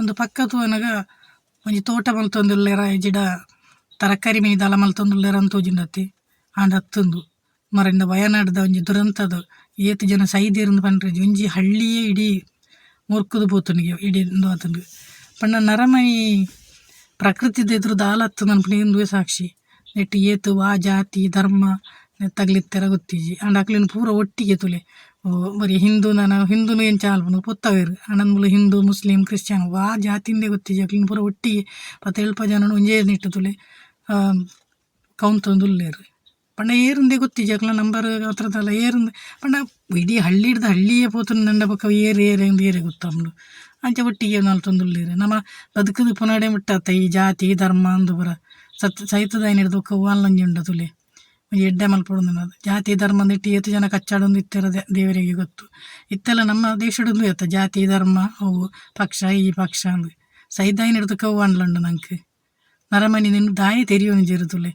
ಒಂದು ಪಕ್ಕ ತೂವನಗ ಒಂಜಿ ತೋಟ ಮಲ್ತೊಂದುಲ್ಲೆರ ಎಜಿಡ ತರಕಾರಿ ಮೀನು ದಾಲ ಮಲ್ತೊಂದುಲ್ಲೆರ ಅಂತ ತೋಜುಂಡತೆ ಆಂಡ ಅತ್ತುಂದು ಮರಿಂದ ವಯನಾಡ್ದ ಒಂಜಿ ದುರಂತದ ಏತ್ ಜನ ಸೈದೇರ್ಂದು ಪಂಡ್ರೆ ಒಂಜಿ ಹಳ್ಳಿಯೇ ಇಡೀ ಮುರ್ಕುದು ಪೋತನಿಗೆ ಇಡೀ ಪಣ್ಣ ಪಂಡ ನರಮನಿ ಪ್ರಕೃತಿದ ಎದುರು ದಾಲ ಅತ್ತು ನನ್ಪುನ ಇಂದುವೆ ಸಾಕ್ಷಿ. ನೆಟ್ಟು ಏತು, ವಾ, ಜಾತಿ, ಧರ್ಮ ತಗ್ಲಿತ್ತೆರ ಗೊತ್ತಿಜಿ ಆಂಡ ಅಕ್ಲಿನ ಪೂರ ಒಟ್ಟಿಗೆ ತುಲೆ. ಬರೀ ಹಿಂದೂ ನಾನು ಹಿಂದೂನು ಎಂಚ ಆಲ್ಪುನು ಪೊತ್ತವೇರು ಅಣ್ಣನ ಹಿಂದೂ ಮುಸ್ಲಿಂ ಕ್ರಿಶ್ಚಿಯನ್ ವಾ ಜಾತಿಂದೆ ಗೊತ್ತಿಜಿ ಅಕ್ಲಿನ ಪೂರ ಒಟ್ಟಿಗೆ ಪತ್ತ ಎಲ್ಪ ಜನನು ಒಂಜೇ ನಿಟ್ಟು ತುಲೆ ಕೌಂತೊಂದುಲ್ಲೇರು ಪಂಡ ಏರುಂದೆ ಗೊತ್ತಿಜಿ ಅಕ್ಲ ನಂಬರ್ ಹತ್ರದಲ್ಲ ಏರುಂದು ಪಂಡ ಇಡೀ ಹಳ್ಳಿ ಹಿಡ್ದು ಹಳ್ಳಿಯೇ ಪೋತು ನಂಡ ಪಕ್ಕ ಏರು ಏರು ಎಂದು ಏರೆ ಗೊತ್ತಮ್ಲು ಅಂಚ ಒಟ್ಟಿಗೆ ನಲ್ತೊಂದುಲ್ಲೇರು ನಮ್ಮ ಬದುಕುದು ಪುನಡೆ ಮುಟ್ಟಾತ ಈ ಜಾತಿ ಧರ್ಮ ಅಂದು ಬರ ಸತ್ ಸೈತದಾಯನ ಎಡ್ಡೆ ಮಲ್ಪೊಡು ಜಾತಿ, ಧರ್ಮ ಏತ್ ಏತು ಜನ ಕಚ್ಚಾಡೊಂದು ಇತ್ತೆರ ದೇವರಿಗೆ ಗೊತ್ತು. ಇತ್ತೆಲ್ಲ ನಮ್ಮ ದೇಶಡೊಂದು ಇತ್ತ ಜಾತಿ, ಧರ್ಮ, ಅವು, ಪಕ್ಷ, ಈ ಪಕ್ಷ ಅಂದು. ಸೈದಾಯಿನ ಹಿಡ್ದು ಕವ್ವಾಂಡ್ಲುಂಡು ನಂಕ್ ನರಮನಿ ನಿನ್ನ ದಾಯೆ ತೆರಿಯೋನು ಉಂದು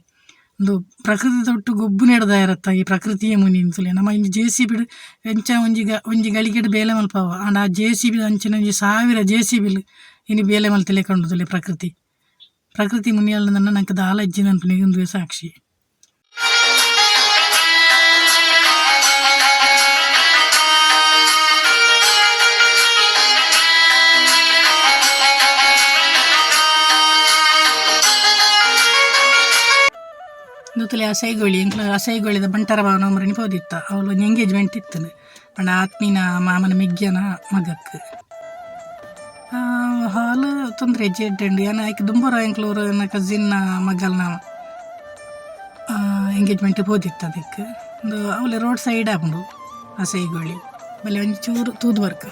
ಒಂದು ಪ್ರಕೃತಿ ತೊಟ್ಟು ಗೊಬ್ಬು ನೆಡ್ದ ಇರತ್ತ ಈ ಪ್ರಕೃತಿಯ ಮುನಿ ಇಂತುಲೆ ನಮ್ಮ ಇಂಜಿ ಜೆ ಸಿ ಬಿಡು ಎಂಚ ಒಂಜಿ ಗ, ಒಂಜಿ ಗಳಿಗೆಡ್ ಬೇಲೆ ಮಲ್ಪಾವ. ಆಂಡ ಆ ಜೆ ಸಿ ಬಿ ಅಂಚಿನ ಒಂಜಿ ಸಾವಿರ ಜೆ ಸಿ ಬಿಲ್ ಇನ್ನು ಬೇಲೆ ಮಲ್ತಲೆ ಕಂಡುತುಲೆ ಪ್ರಕೃತಿ. ಪ್ರಕೃತಿ ಮುನಿಯಲ್ಲ ನನ್ನ ನಂಗೆ ದಾಲ ಒಂದು ಸಾಕ್ಷಿ. ನೂತಲೆ ಸೈಗೊಳಿ ಎಂಕ್ಲ ಅಸೈಗೋಳಿದ ಬಂಟರ ಭಾವನ ಮರಣಿ ಪೋದಿತ್ತ ಅವಳು ಒಂದು ಎಂಗೇಜ್ಮೆಂಟ್ ಇತ್ತು ಪಂಡ ಆತ್ಮೀನ ಮಾಮನ ಮಿಗ್ಯನ ಮಗಕ್ಕೆ. ಹಾಲು ತೊಂದರೆ ಹೆಜ್ಜೆ ಇಡ್ಡಂಡು ಏನ ಆಯ್ಕೆ ದುಂಬರ ಎಂಕ್ಲೂರು ನನ್ನ ಕಸಿನ್ನ ಮಗಲ್ನ ಎಂಗೇಜ್ಮೆಂಟ್ ಹೋದಿತ್ತು ಅದಕ್ಕೆ. ಒಂದು ಅವಳೆ ರೋಡ್ ಸೈಡ್ ಆಪುಂಡು ಸೈಗೊಳಿ ಬಲೆ ಒಂಚೂರು ಚೂರು ತೂದು ವರ್ಕ್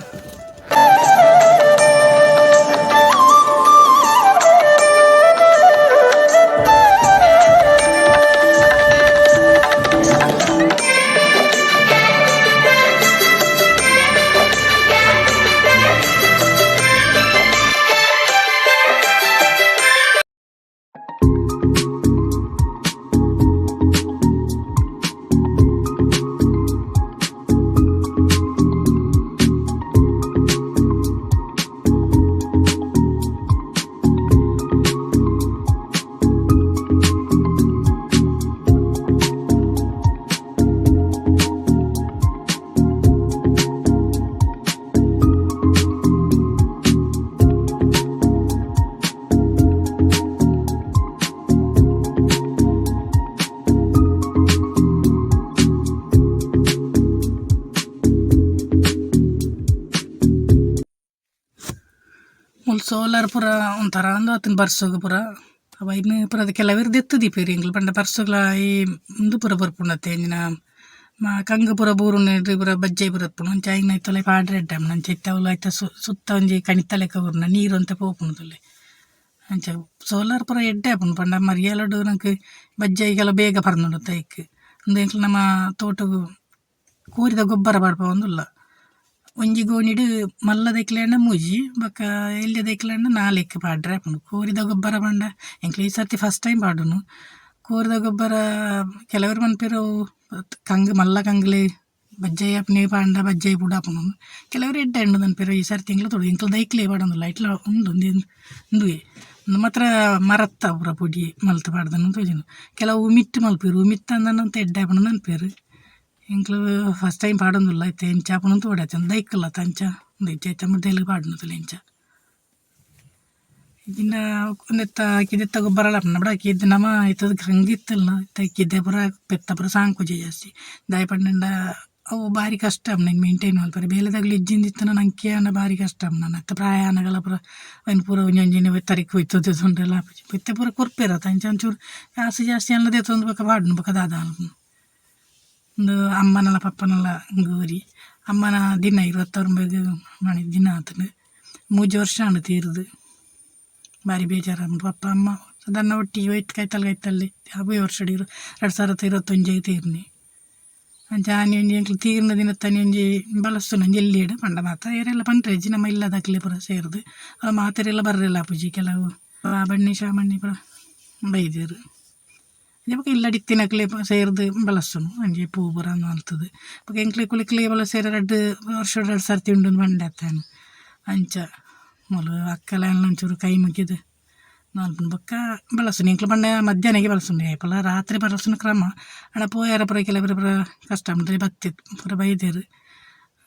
ಸೋಲಾರ್ ಪೂರ ಒಂಥರ ಅಂದು ಆತನ ಬರ್ಸೋಗ ಪೂರ. ಅವ ಇನ್ನು ಪೂರ ಅದು ಕೆಲವರು ದೆತ್ತದಿ ಪೇರಿ ಪಂಡ ಬರ್ಸೋಗ್ಲ ಈ ಮುಂದೆ ಪೂರ ಬರ್ಪುಂಡತ್ತೆ ಎಂಜಿನ ಮಾ ಕಂಗ ಪೂರ ಬೂರು ನೆಡ್ರಿ ಪೂರ ಬಜ್ಜೆ ಪೂರ ಒಂಚ ಐನ ಐತಲೆ ಪಾಡ್ರೆ ಎಡ್ಡಮ್ ನಂಚ ಇತ್ತ ಅವಳು ಆಯ್ತ ಸುತ್ತ ಒಂಜಿ ಕಣಿತಲೆ ಕವರ್ನ ನೀರು ಅಂತ ಪೋಪುಣದಲ್ಲಿ ಅಂಚ ಸೋಲಾರ್ ಪೂರ ಎಡ್ಡೆ ಆಪುಂಡು ಪಂಡ. ಮರಿಯಲಡು ನಂಗೆ ಬಜ್ಜೆ ಈಗೆಲ್ಲ ಬೇಗ ಪರ್ನುಂಡು ತೈಕ್ ಒಂದು ಎಂಕ್ಲು ನಮ್ಮ ತೋಟಗೂ ಕೂರಿದ ಗೊಬ್ಬರ ಪಾಡ್ಪ ಒಂದುಲ್ಲ. ಒಂಜಿ ಗೋಣಿಡ್ ಮಲ್ಲ ದೆಕ್ಲೆಂಡ ಮೂಜಿ ಬೊಕ ಎಲ್ಯ ದೆಕ್ಲೆಂಡ ನಾಲೆಕ್ ಪಾಡ್ರೆ ಆಪುಂಡು. ಕೋರಿದ ಗೊಬ್ಬರ ಪಂಡ ಎಂಕ್ಲೆ ಈ ಸರ್ತಿ ಫಸ್ಟ್ ಟೈಮ್ ಪಾಡುನು. ಕೋರಿದ ಗೊಬ್ಬರ ಕೆಲವರು ಮನ್ಪೆರು, ಕಂಗ್, ಮಲ್ಲ ಕಂಗ್ಲೆ ಬಜ್ಜೆ ಆಪುನೆ ಪಾಂಡ ಬಜ್ಜೆ ಬುಡ ಆಪುನು ಕೆಲವರು ಎಡ್ಡೆ ನನ್ಪೆರು ಈ ಸರ್ತಿ ಎಂಕ್ಲು ತೊಡು ಎಂಕ್ಲು ದೈಕ್ಲೆ ಪಾಡೊಂದುಲ್ಲ ಇಟ್ಲ ಉಂಡು ಉಂದುವೆ ನಮ್ಮ ಹತ್ರ ಮರತ್ತ ಪೂರ ಪೊಡಿ ಮಲ್ತ್ ಪಾಡ್ದನು ತೋಜುಂಡು ಕೆಲವು ಉಮಿಟ್ ಮಲ್ಪೆರ್ ಉಮಿತ್ ಅಂದನಂತ ಎಡ್ಡೆ ಆಪುಂಡು ನನ್ಪೆರು ಫಸ್ಟ್ ಟೈಮ್ ಪಾಡೊಂದುಲ್ಲ ಐತೆ ಎಂಚ ಆಪುನು ತೋಡಾತೆ ದೈಕ್ಕಲ್ಲ ತಂಚ. ಐತೆ ಮುದ್ದೆಲ್ಲ ಪಾಡ್ನು ತುಲೆ ಎಂಚ ಇನ್ನ ನೆತ್ತ ಕಿದೆತ್ತ ಗೊಬ್ಬರ ಲಾಪನ ಬಡ ಕಿದ್ದು ನಮ ಇತ್ತದ ಹಂಗಿತ್ತಲ್ಲ ಕಿದ್ದೆ ಬರ ಪೆತ್ತ ಬರ ಸಾಂಕು ಜಾಸ್ತಿ. ದಾಯ ಪಂಡ ಅವು ಭಾರಿ ಕಷ್ಟ ನಂಗೆ ಮೇಂಟೈನ್ ಮಲ್ಪರೆ ಬೇಲೆದಾಗಲಿ ಇಜ್ಜಿಂದಿತ್ತನ ನಂಗೆ ಅನ್ನ ಭಾರಿ ಕಷ್ಟ ನನ್ನ ಅತ್ತ ಪ್ರಯಾಣಗಳ ಪುರ. ಅವ್ನು ಪೂರ ಒಂಜೊಂಜಿನ ತರಿಕ್ ಹೋಯ್ತದೆ ತೊಂಡ್ರೆಲ್ಲ ಪೆತ್ತೆ ಪೂರ ಕೊರ್ಪೆರತ್ತ ತಂಚ ಒಂಚೂರು. ಕಾಸು ಜಾಸ್ತಿ ಅನ್ನದೇ ತೊಂದು ಬಕ ಪಾಡ್ನು ಬಕ ದಾದ ಅನ್ಕೊಂಡು ಒಂದು ಅಮ್ಮನಲ್ಲ ಪಪ್ಪನಲ್ಲ ಗೋರಿ. ಅಮ್ಮನ ದಿನ ಬಗ್ಗೆ ಮಾಡಿದ ದಿನ ಆತನು ಮೂಜು ವರ್ಷ ಅಣ್ಣ ತೀರ್ದು. ಭಾರಿ ಬೇಜಾರು ಪಪ್ಪ, ಅಮ್ಮ, ಅದನ್ನು ಒಟ್ಟಿಗೆ ಒಯ್ತು ಕೈತಲ್ ಕೈತಲ್ಲಿ ಯಾವೇ ವರ್ಷ ಎರಡು ಸಾವಿರದ ಇರುವತ್ತೊಂಜಾಗಿ ತೀರ್ನಿ. ಅಂಚ ಆನಿ ಒಂಜಿ ಎಂಕ್ಲು ತೀರ್ನ ದಿನ ತನಿ ಒಂಜಿ ಬಳಸ್ತು ನಂಜಿ ಎಲ್ಲಿ ಇಡು ಪಂಡ ಮಾತ ಏರೆಲ್ಲ ಪಂಡ್ರೆಜ್ಜಿ ನಮ್ಮ ಇಲ್ಲದಾಕ್ಲೆ ಪುರ ಸೇರ್ದು. ಮಾತೆರೆಲ್ಲ ಬರ್ರೆಲ್ಲ ಅಪ್ಪುಜಿ ಕೆಲವು. ಆ ಬಣ್ಣಿ ಶಾಮಣ್ಣಿ ಪುರ ಬೈದೇರು. ಇವಾಗ ಇಲ್ಲಡಿತ್ತಿನಕ್ಲೆ ಸೇರ್ದು ಬಳಸುನು ಅಂಜಿ ಪೂ ಪೂರ ಮಲ್ತದು ಬೊಕ ಎಂಕ್ಲೆ ಕುಲಿಕ್ಲೆ ಬಲ ಸೇರ ರಡ್ಡ್ ವರ್ಷ ಎರಡು ಸರ್ತಿ ಉಂಡು ಬಂಡೆ ಅತ್ತಾನು ಅಂಚ ಮೊಲು ಅಕ್ಕಲ ಒಂಚೂರು ಕೈ ಮುಗಿದು ನಾಲ್ಪನ ಬೊಕ್ಕ ಬಳಸುನಿ ಇಂಕ್ಲ ಪಂಡ ಮಧ್ಯಾಹ್ನಗೆ ಬಳಸುನಿ ಏಪಲ ರಾತ್ರಿ ಬಳಸುನ ಕ್ರಮ ಅಣ್ಣ ಪೋಯಾರ ಪುರ ಕೆಲವರ ಪುರ ಕಷ್ಟ ಅಂದ್ರೆ ಬತ್ತಿತ್ತು ಪುರ ಬೈದೇರು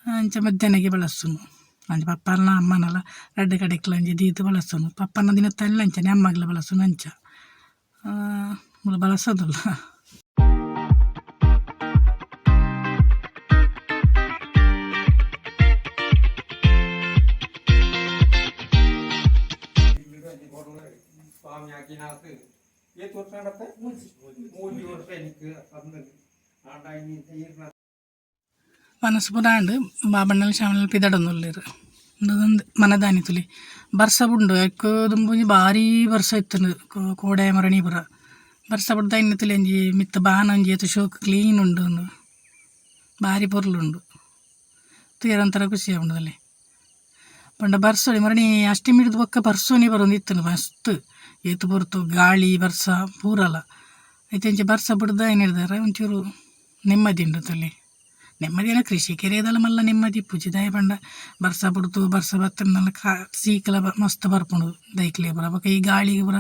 ಅಂಚ ಮಧ್ಯಾಹ್ನಗೆ ಬಳಸುನು ಅಂಚ ಪಪ್ಪನ ಅಮ್ಮನಲ್ಲ ರಡ್ಡು ಕಡೆಕ್ಲ ಅಂಚ ದೀತು ಬಳಸುನು ಪಪ್ಪನ ದಿನ ತಲ್ಲ ಅಂಚನೆ ಅಮ್ಮಗ್ಲ ಬಳಸುನು ಅಂಚ ಮುಲ ಬಳಸೋದಲ್ಲ സ്വാമി ആക്കിനകത്ത് ഏത് വർഷം നടത്തെ മൂന്ന് വർഷം എനിക്ക് തന്നത് ആണ്ടാ ഇനി തീർന്ന ಮನಸ್ಸು ಪುರ ಅಂಡು ಬಾಬಣ್ಣಲ್ಲಿ ಶಾಮನಲ್ಲಿ ಪಿದಡೊಂದುಲ್ಲೇರು ಒಂದು ಮನದಾನಿ ತುಲಿ ಬರ್ಸ ಬುಂಡು ಎಕ್ಕು ದುಂಬುಂಜಿ ಭಾರಿ ಬರ್ಸ ಇತ್ತು ಕೋಡೆ ಮರಣಿ ಪುರ ಬರ್ಸ ಬುಡ್ದ ಇನ್ನು ತುಲಿ ಒಂಜಿ ಮಿತ್ತ ಬಾನ ಒಂಜಿ ಶೋಕು ಕ್ಲೀನ್ ಉಂಡು ಭಾರಿ ಪೊರ್ಲುಂಡು ತೀರಂತರ ಖುಷಿ ಉಂಡದಲ್ಲಿ ಪಂಡ ಬರ್ಸೋಳಿ ಮರಣಿ ಅಷ್ಟಿ ಮಿಡಿದು ಬೊಕ್ಕ ಬರ್ಸೋನಿ ಬರೋಂದಿತ್ತು ಮಸ್ತ್ ಏತು ಬರುತ್ತು ಗಾಳಿ ಬರ್ಸ ಪೂರಲ್ಲ ಐತೆ ಬರ್ಸ ಬಿಡ್ದ ಏನು ಹೇಳಿದಾರೆ ಒಂಚೂರು ನೆಮ್ಮದಿ ಉಂಡು ತುಲಿ ನೆಮ್ಮದಿನ ಕೃಷಿ ಮಲ್ಲ ನೆಮ್ಮದಿ ಪೂಜೆ ಬಂಡ. ಬರ್ಸ ಬಿಡ್ತು ಬರ್ಸ ಬತ್ತನಲ್ಲ ಕಾ, ಸೀಕಲ ಬ- ಮಸ್ತ್ ಬರ್ಪುಂಡು ದೈಕ್ಲೆ ಬರ ಬೊಕ ಈ ಗಾಳಿಗೆ ಪೂರ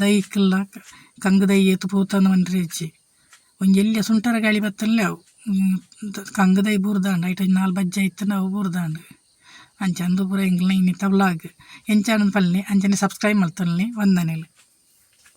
ದೈಕ್ಲ ಕಂಗು ದೈ ಏತು ಪೂತಂದು ಮಂಡ್ರಿ ಹೆಚ್ಚಿ. ಒಂಜಿ ಎಲ್ಲಿ ಸುಂಟರ ಗಾಳಿ ಬತ್ತಲ್ಲೇ ಅವು. ಕಂಗು ದೈ ಬೂರ್ದಾಂಡ. ಐಟ ನಾಲ್ ಬಜ್ಜೆ ಇತ್ತು ಅವು ಬೂರ್ದಾಂಡು. ಅಂಚ ಅಂದು ಪೂರ ಎಂಗ್ಲ ಇನ್ನಿತ್ತ ವ್ಲಾಗ್ ಎಂಚಾಣದ ಪಲ್ಲೆ. ಅಂಚನೆ ಸಬ್ಸ್ಕ್ರೈಬ್ ಮಾಡ್ತಾನೆ ವಂದನೆಲು.